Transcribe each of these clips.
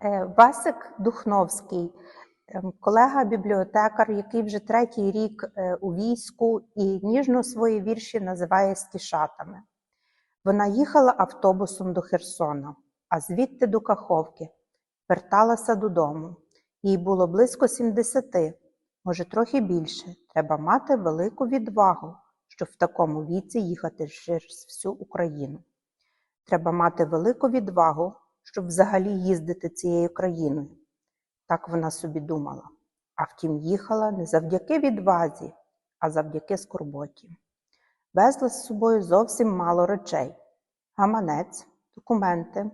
Е, Васик Духновський, ем, колега-бібліотекар, який вже третій рік е, у війську і ніжно свої вірші називає стішатами. Вона їхала автобусом до Херсона, а звідти до Каховки, верталася додому. Їй було близько 70, може трохи більше. Треба мати велику відвагу, щоб в такому віці їхати через всю Україну. Треба мати велику відвагу, щоб взагалі їздити цією країною. Так вона собі думала. А втім, їхала не завдяки відвазі, а завдяки скорботі. Везла з собою зовсім мало речей: гаманець, документи,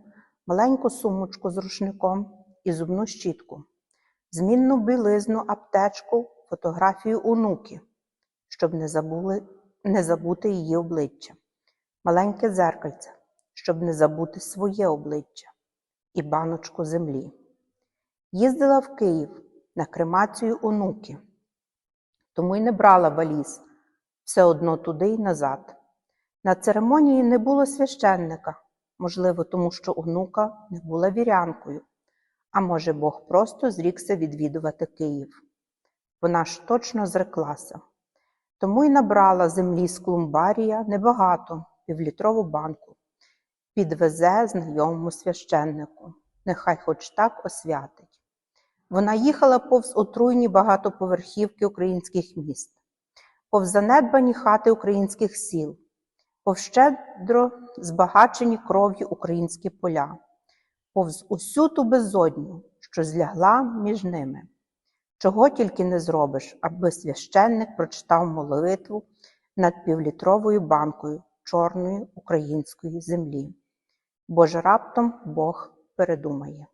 маленьку сумочку з рушником і зубну щітку, змінну білизну, аптечку, фотографію онуки, щоб не, забули, не забути її обличчя, маленьке дзеркальце, щоб не забути своє обличчя і баночку землі. Їздила в Київ на кремацію онуки, тому й не брала валіз все одно туди й назад. На церемонії не було священника, можливо, тому що онука не була вірянкою, а може, Бог просто зрікся відвідувати Київ. Вона ж точно зреклася. Тому й набрала землі з клумбарія небагато, півлітрову банку. Підвезе знайомому священнику, нехай хоч так освятить. Вона їхала повз отруйні багатоповерхівки українських міст, повз занедбані хати українських сіл, повз щедро збагачені кров'ю українські поля, повз усю ту безодню, що злягла між ними. Чого тільки не зробиш, аби священник прочитав молитву над півлітровою банкою чорної української землі. Бо ж раптом Бог передумає.